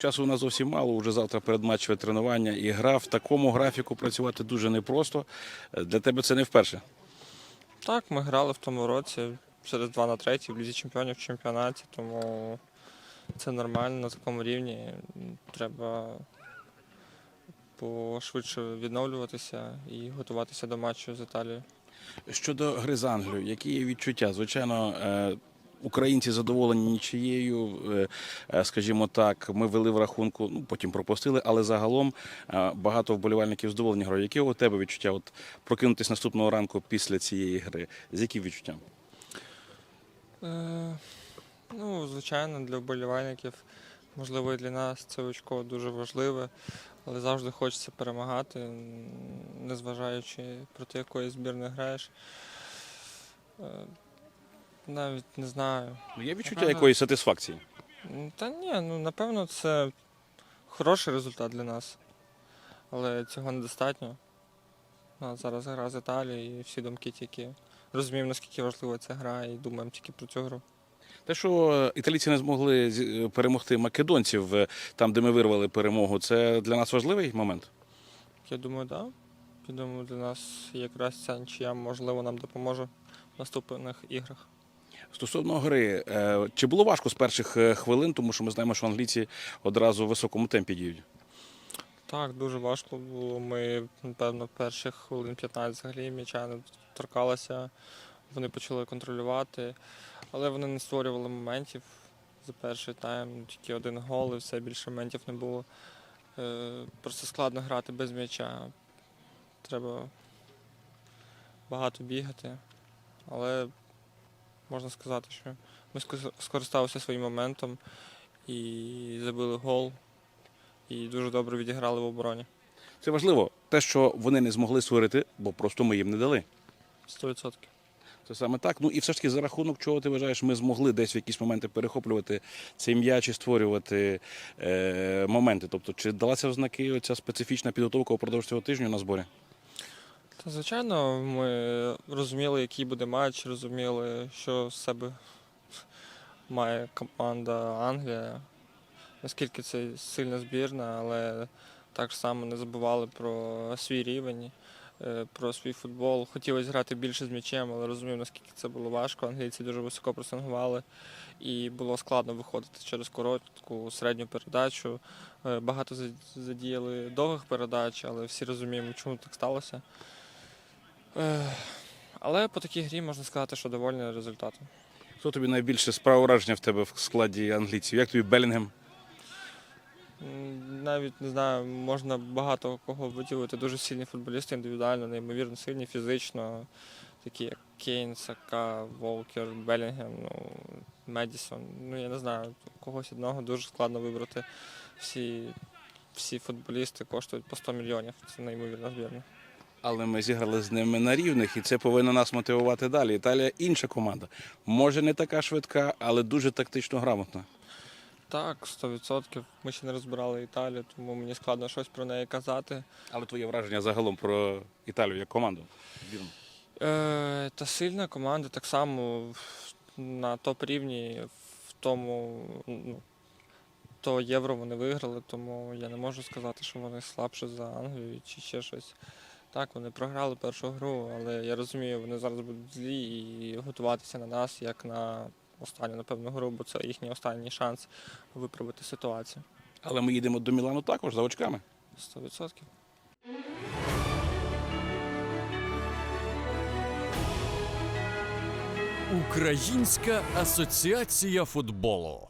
Часу у нас зовсім мало, вже завтра передматчеве тренування і гра. В такому графіку працювати дуже непросто. Е, Для тебе це не вперше. Так, ми грали в тому році через 2 на 3 в Лізі чемпіонів в чемпіонаті, тому це нормально на такому рівні. Треба пошвидше відновлюватися і готуватися до матчу з Італією. Щодо гри з Англією, які є відчуття? Звичайно, е, українці задоволені нічиєю, е, е, скажімо так, ми вели в рахунку, ну потім пропустили, але загалом е, багато вболівальників задоволені грою. Які у тебе відчуття? От прокинутись наступного ранку після цієї гри? З яким відчуттям? Е, ну, звичайно, для вболівальників, можливо, і для нас це очко дуже важливе, але завжди хочеться перемагати, незважаючи проти якої збірної граєш. Навіть не знаю. Ну, Є відчуття Ага. якоїсь сатисфакції? Та ні, ну напевно, це хороший результат для нас. Але цього недостатньо. У нас зараз гра з Італією і всі думки тільки розуміємо, наскільки важлива ця гра, і думаємо тільки про цю гру. Те, що італійці не змогли зі- е, перемогти македонців е, там, де ми вирвали перемогу, це для нас важливий момент. Я думаю, так. Да. Я думаю, для нас якраз ця нічия, можливо, нам допоможе в наступних іграх. Стосовно гри, е, чи було важко з перших е, хвилин, тому що ми знаємо, що англійці одразу в високому темпі діють. Так, дуже важко було. Ми, напевно, перших хвилин 15 взагалі м'яча не торкалися. Вони почали контролювати, але вони не створювали моментів за перший тайм. Тільки один гол і все більше моментів не було. Е, Просто складно грати без м'яча. Треба багато бігати. Але можна сказати, що ми скористалися своїм моментом і забили гол і дуже добре відіграли в обороні. Це важливо, те, що вони не змогли створити, бо просто ми їм не дали. 100%. Це саме так. Ну і все ж таки, за рахунок чого ти вважаєш, ми змогли десь в якісь моменти перехоплювати цей м'яч і створювати е, моменти. Тобто, чи далася в знаки оця специфічна підготовка упродовж цього тижня на зборі? Та, звичайно, ми розуміли, який буде матч, розуміли, що з себе має команда Англія, наскільки це сильна збірна, але так само не забували про свій рівень, е, про свій футбол. Хотілося грати більше з м'ячем, але розумів, наскільки це було важко. Англійці дуже високо пресингували і було складно виходити через коротку середню передачу. Е, Багато задіяли довгих передач, але всі розуміємо, чому так сталося. Е, Але по такій грі можна сказати, що довольний результатом. Хто тобі найбільше справ враження в тебе в складі англійців? Як тобі Белінгем? Навіть не знаю, можна багато кого виділити. Дуже сильні футболісти, індивідуально, неймовірно сильні, фізично, такі як Кейн, Сака, Волкер, Белінгем, ну, Медісон. Ну я не знаю, когось одного дуже складно вибрати. Всі, всі футболісти коштують по 100 мільйонів. Це неймовірна збірна. Але ми зіграли з ними на рівних, і це повинно нас мотивувати далі. Італія інша команда. Може не така швидка, але дуже тактично грамотна. Так, 100%. Ми ще не розбирали Італію, тому мені складно щось про неї казати. Але твоє враження загалом про Італію як команду? Е, та сильна команда так само на топ-рівні в тому ну, то євро вони виграли, тому я не можу сказати, що вони слабші за Англію чи ще щось. Так, вони програли першу гру, але я розумію, вони зараз будуть злі і готуватися на нас як на останню, напевно, гру, бо це їхній останній шанс виправити ситуацію. Але ми їдемо до Мілану також за очками. 100%. Українська асоціація футболу.